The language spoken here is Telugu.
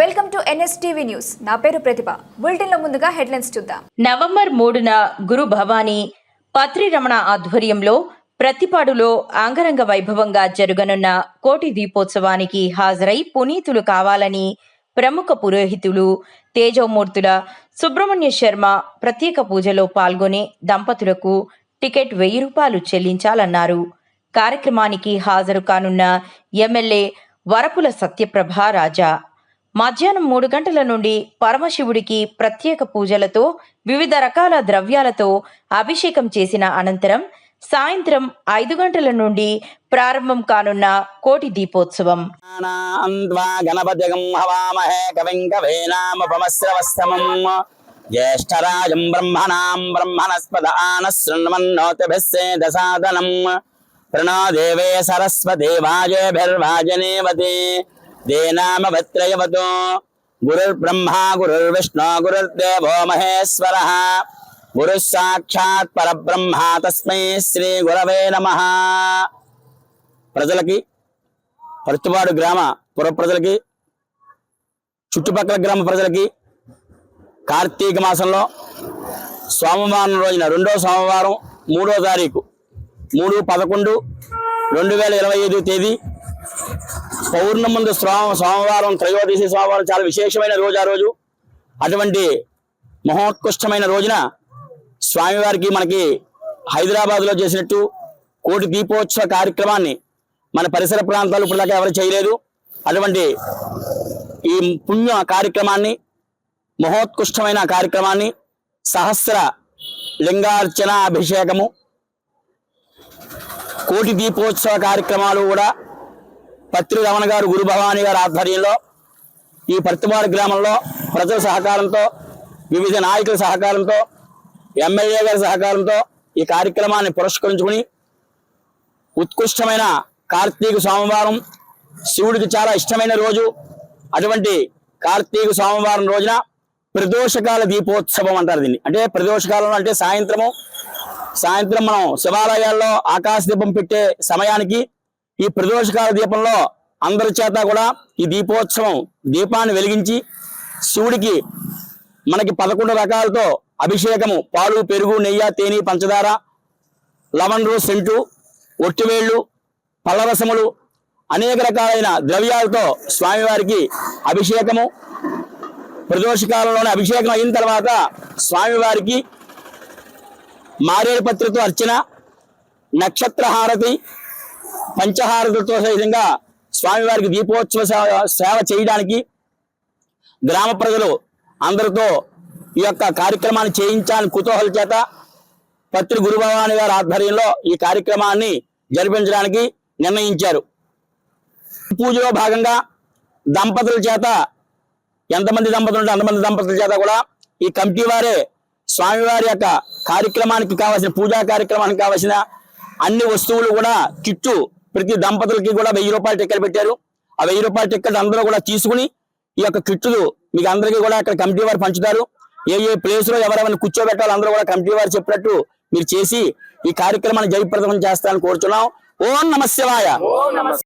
Welcome to NSTV news. నా పేరు ప్రతిభ. బులెటిన్లో ముందుగా హెడ్లైన్స్ చూద్దాం. నవంబర్ మూడున గురు భవానీ పత్రిరమణ ఆధ్వర్యంలో ప్రతిపాడులో అంగరంగ వైభవంగా జరగనున్న కోటి దీపోత్సవానికి హాజరై పునీతులు కావాలని ప్రముఖ పురోహితులు తేజోమూర్తుల సుబ్రహ్మణ్య శర్మ ప్రత్యేక పూజలో పాల్గొనే దంపతులకు టికెట్ వెయ్యి రూపాయలు చెల్లించాలన్నారు. కార్యక్రమానికి హాజరు కానున్న ఎమ్మెల్యే వరపుల సత్యప్రభ రాజా. మధ్యాహ్నం మూడు గంటల నుండి పరమశివుడికి ప్రత్యేక పూజలతో వివిధ రకాల ద్రవ్యాలతో అభిషేకం చేసిన అనంతరం సాయంత్రం ఐదు గంటల నుండి ప్రారంభం కానున్న కోటి దీపోత్సవం. జ్యేష్ఠరాజం బ్రహ్మణాం బ్రహ్మణస్పద ఆనశృణ్వన్నోతిభిస్సేదసాదనం ప్రణో దేవే సరస్వతి వాజేభిర్వాజనేవతి. దేనామవత్రయవతో గురుర్బ్రహ్మా గురుర్విష్ణు గురుర్దేవో మహేశ్వర గురు సాక్షాత్ పరబ్రహ్మ తస్మై శ్రీ గురవే నమ ప్రజలకి పరుతుపాడు గ్రామ పుర ప్రజలకి చుట్టుపక్కల గ్రామ ప్రజలకి కార్తీక మాసంలో సోమవారం రోజున రెండో సోమవారం మూడో తారీఖు మూడు పదకొండు రెండు వేల ఇరవై ఐదు తేదీ పౌర్ణమందు సోమవారం త్రయోదశి సోమవారం చాలా విశేషమైన రోజు ఆ రోజు. అటువంటి మహోత్కృష్టమైన రోజున స్వామివారికి మనకి హైదరాబాద్లో చేసినట్టు కోటి దీపోత్సవ కార్యక్రమాన్ని మన పరిసర ప్రాంతాలు ఇప్పుడు దాకా ఎవరు చేయలేదు. అటువంటి ఈ పుణ్య కార్యక్రమాన్ని మహోత్కృష్టమైన కార్యక్రమాన్ని సహస్ర లింగార్చన అభిషేకము కోటి దీపోత్సవ కార్యక్రమాలు కూడా పత్రి రమణ గారు గురు భవాని గారి ఆధ్వర్యంలో ఈ పర్తిపాడు గ్రామంలో ప్రజల సహకారంతో వివిధ నాయకుల సహకారంతో ఎమ్మెల్యే గారి సహకారంతో ఈ కార్యక్రమాన్ని పురస్కరించుకుని ఉత్కృష్టమైన కార్తీక సోమవారం శివుడికి చాలా ఇష్టమైన రోజు. అటువంటి కార్తీక సోమవారం రోజున ప్రదోషకాల దీపోత్సవం అంటారు దీన్ని. అంటే ప్రదోషకాలం అంటే సాయంత్రము. సాయంత్రం మనం శివాలయాల్లో ఆకాశ దీపం పెట్టే సమయానికి ఈ ప్రదోషకాల దీపంలో అందరి చేత కూడా ఈ దీపోత్సవం దీపాన్ని వెలిగించి శివుడికి మనకి పదకొండు రకాలతో అభిషేకము. పాలు పెరుగు నెయ్యి తేనె పంచదార లవణరు సెంటు ఒట్టివేళ్ళు పళ్ళరసములు అనేక రకాలైన ద్రవ్యాలతో స్వామివారికి అభిషేకము. ప్రదోషకాలంలోనే అభిషేకం అయిన తర్వాత స్వామివారికి మారేడు పత్రితో అర్చన నక్షత్ర హారతి పంచహారతులతో సహితంగా స్వామివారికి దీపోత్సవ సేవ సేవ చేయడానికి గ్రామ ప్రజలు అందరితో ఈ యొక్క కార్యక్రమాన్ని చేయించాలని కుతూహల చేత పత్రి గురుభవాని గారి ఆధ్వర్యంలో ఈ కార్యక్రమాన్ని జరిపించడానికి నిర్ణయించారు. పూజలో భాగంగా దంపతుల చేత ఎంతమంది దంపతులు ఉంటే అంతమంది దంపతుల చేత కూడా ఈ కమిటీ వారే స్వామివారి యొక్క కార్యక్రమానికి కావాల్సిన పూజా కార్యక్రమానికి కావాల్సిన అన్ని వస్తువులు కూడా కిట్టు ప్రతి దంపతులకి కూడా వెయ్యి రూపాయల టిక్కెట్ పెట్టారు. ఆ వెయ్యి రూపాయల టిక్కెట్ అందరూ కూడా తీసుకుని ఈ యొక్క కిట్లు మీకు అందరికీ కూడా అక్కడ కమిటీ వారు పంచుతారు. ఏ ఏ ప్లేస్లో ఎవరెవరిని కూర్చోబెట్టాలో అందరూ కూడా కమిటీ వారు చెప్పినట్టు మీరు చేసి ఈ కార్యక్రమాన్ని జయప్రదం చేస్తారని కోరుతున్నాం ఓం నమ శివాయ.